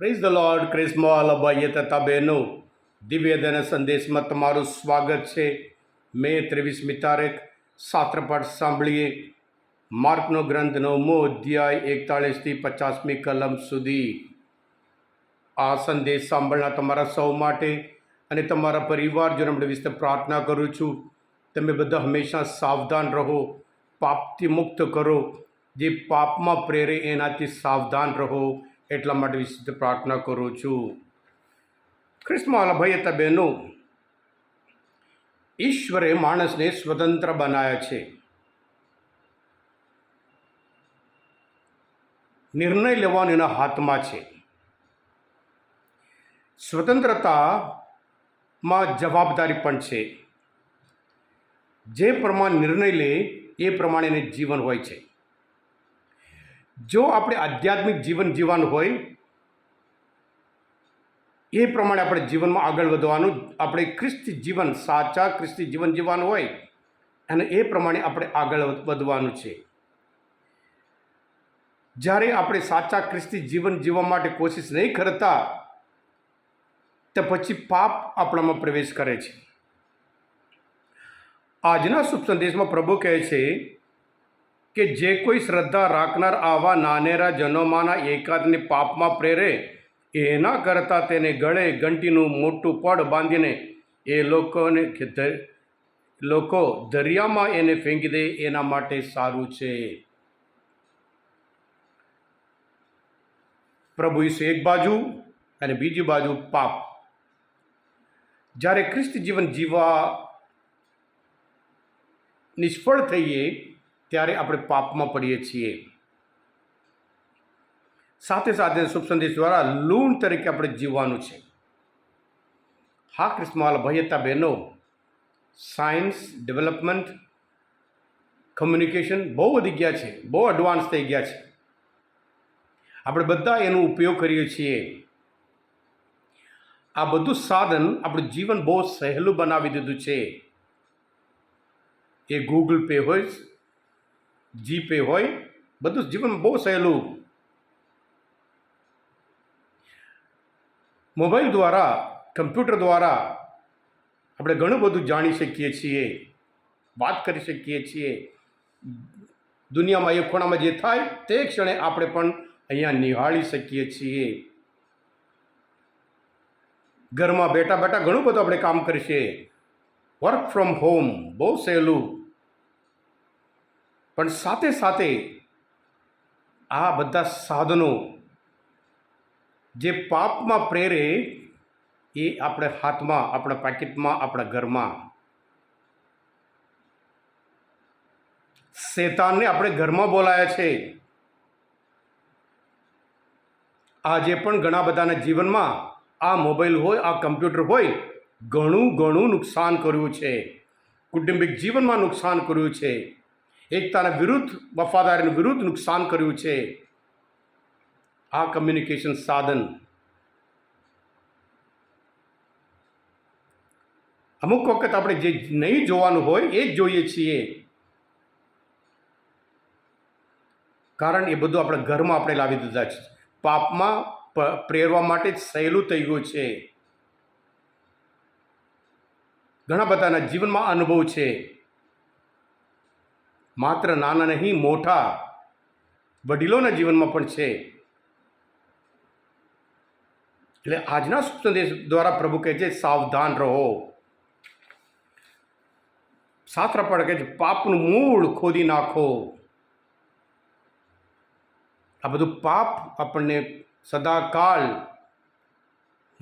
Praise the lord ક્રિસ્મોલ ભાઈએ તથા બહેનો દિવ્યદન સંદેશમાં તમારું સ્વાગત છે. મે ત્રેવીસમી તારીખ સાત્રપાઠ સાંભળીએ. માર્કનો ગ્રંથ નવમો અધ્યાય એકતાળીસથી પચાસમી કલમ સુધી. આ સંદેશ સાંભળનાર તમારા સૌ માટે અને તમારા પરિવારજનો વિશે પ્રાર્થના કરું છું. તમે બધા હંમેશા સાવધાન રહો. પાપથી મુક્ત કરો. જે પાપમાં પ્રેરે એનાથી સાવધાન રહો. એટલા માટે વિશે પ્રાર્થના કરું છું. ખ્રિસ્તમાં હતા બહેનો, ઈશ્વરે માણસને સ્વતંત્ર બનાવ્યા છે. નિર્ણય લેવાનો એના હાથમાં છે. સ્વતંત્રતામાં જવાબદારી પણ છે. જે પ્રમાણે નિર્ણય લે, એ પ્રમાણે જીવન હોય છે. જો આપણે આધ્યાત્મિક જીવન જીવવાનું હોય, એ પ્રમાણે આપણે જીવનમાં આગળ વધવાનું, આપણે ખ્રિસ્તી જીવન સાચા ખ્રિસ્તી જીવન જીવવાનું હોય, અને એ પ્રમાણે આપણે આગળ વધવાનું છે. જ્યારે આપણે સાચા ખ્રિસ્તી જીવન જીવવા માટે કોશિશ નહીં કરતા, તો પછી પાપ આપણામાં પ્રવેશ કરે છે. આજના શુભ સંદેશમાં પ્રભુ કહે છે કે જે કોઈ શ્રદ્ધા રાખનાર આવા નાનેરા જનોમાંના એકાદને પાપમાં પ્રેરે એના કરતાં તેને ગળે ઘંટીનું મોટું પડ બાંધીને એ લોકોને લોકો દરિયામાં એને ફેંકી દે, એના માટે સારું છે. પ્રભુ ઈસુ એક બાજુ અને બીજી બાજુ પાપ. જ્યારે ખ્રિસ્ત જીવન જીવવા નિષ્ફળ થઈએ ત્યારે આપણે પાપમાં પડીએ છીએ. સાથે સાથે શુભ સંદેશ દ્વારા લૂણ તરીકે આપણે જીવવાનું છે. હા ક્રિસ્માલ ભયતા બહેનો, સાયન્સ, ડેવલપમેન્ટ, કમ્યુનિકેશન બહુ વધી ગયા છે, બહુ એડવાન્સ થઈ ગયા છે. આપણે બધા એનો ઉપયોગ કરીએ છીએ. આ બધું સાધન આપણું જીવન બહુ સહેલું બનાવી દીધું છે. એ ગૂગલ પે હોય જીપે હોય, બધું જીવન બહુ સહેલું. મોબાઈલ દ્વારા, કમ્પ્યુટર દ્વારા આપણે ઘણું બધું જાણી શકીએ છીએ, વાત કરી શકીએ છીએ. દુનિયામાં એ ખૂણામાં જે થાય, તે ક્ષણે આપણે પણ અહીંયા નિહાળી શકીએ છીએ. ઘરમાં બેઠા બેઠા ઘણું બધું આપણે કામ કરીએ વર્ક ફ્રોમ હોમ બહુ સહેલું. પણ સાથે સાથે આ બધા સાધનો જે પાપમાં પ્રેરે એ આપણે હાથમાં, આપણા પાકીટમાં, આપણા ઘરમાં શેતાનને આપણે ઘરમાં બોલાયા છે. આજે પણ ઘણા બધાના જીવનમાં આ મોબાઈલ હોય, આ કમ્પ્યુટર હોય, ઘણું ઘણું નુકસાન કર્યું છે. કુટુંબિક જીવનમાં નુકસાન કર્યું છે. એકતાના વિરુદ્ધ, વફાદારીનું વિરુદ્ધ નુકસાન કર્યું છે. આ કમ્યુનિકેશન સાધન. અમુક વખત આપણે જે નહીં જોવાનું હોય એ જ જોઈએ છીએ. કારણ એ બધું આપણે ઘરમાં આપણે લાવી દીધા છે. પાપમાં પ્રેરવા માટે જ સહેલું થઈ ગયું છે. ઘણા બધાના જીવનમાં અનુભવ છે. માત્ર નાના નહીં, મોટા વડીલોના જીવનમાં પણ છે. એટલે આજના સંદેશ દ્વારા પ્રભુ કહે છે, સાવધાન રહો. શાસ્ત્ર પણ કહે છે, પાપનું મૂળ ખોદી નાખો. આ બધું પાપ આપણને સદાકાળ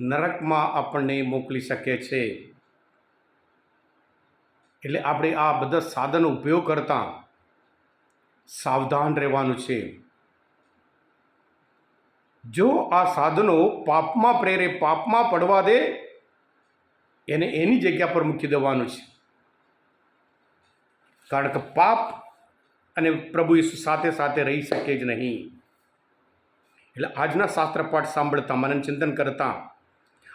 નરકમાં આપણને મોકલી શકે છે. એટલે આપણે આ બધા સાધનો ઉપયોગ કરતાં સાવધાન રહેવાનું છે. જો આ સાધનો પાપમાં પ્રેરે, પાપમાં પડવા દે, એને એની જગ્યા પર મૂકી દેવાનું છે. કારણ કે પાપ અને પ્રભુ ઈસુ સાથે સાથે રહી શકે જ નહીં. એટલે આજના શાસ્ત્ર પાઠ સાંભળતા, મનન ચિંતન કરતા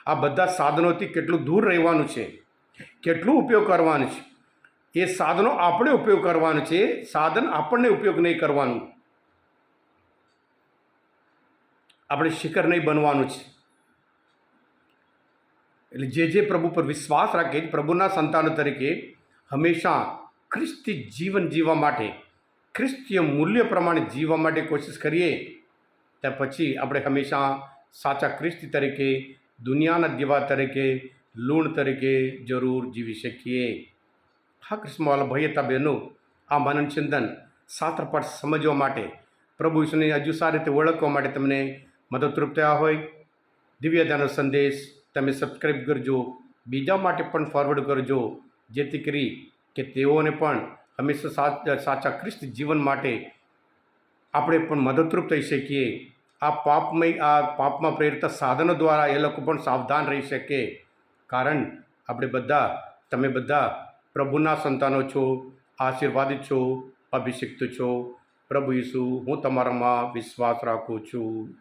આ બધા સાધનોથી કેટલું દૂર રહેવાનું છે, કેટલું ઉપયોગ કરવાનું છે. એ સાધનો આપણે ઉપયોગ કરવાનો છે, સાધન આપણને ઉપયોગ નહીં કરવાનું. આપણે શિખર નહીં બનવાનું છે. એટલે જે જે પ્રભુ પર વિશ્વાસ રાખે પ્રભુના સંતાનો તરીકે હંમેશા ખ્રિસ્તી જીવન જીવવા માટે, ખ્રિસ્તીય મૂલ્ય પ્રમાણે જીવવા માટે કોશિશ કરીએ ત્યાર પછી આપણે હંમેશા સાચા ખ્રિસ્તી તરીકે, દુનિયાના દીવા તરીકે, લૂણ તરીકે જરૂર જીવી શકીએ. હા કૃષ્ણવાલા ભાઈ હતા બહેનો આ માનન ચિંતન શાસ્ત્રપાઠ સમજવા માટે પ્રભુ વિષ્ણુને હજુ સારી રીતે ઓળખવા માટે તમને મદદરૂપ થયા હોય. દિવ્યદાનો સંદેશ તમે સબસ્ક્રાઈબ કરજો. બીજા માટે પણ ફોરવર્ડ કરજો. જેથી કરી કે તેઓને પણ હંમેશા સાચા ખ્રિસ્ત જીવન માટે આપણે પણ મદદરૂપ થઈ શકીએ. આ પાપમય, આ પાપમાં પ્રેરિત સાધનો દ્વારા એ લોકો પણ સાવધાન રહી શકે. કારણ આપણે બધા, તમે બધા પ્રભુના સંતાનો છો આશીર્વાદિત છો અભિષિક્ત છો. પ્રભુ ઈસુ હું તમારામાં વિશ્વાસ રાખું છું.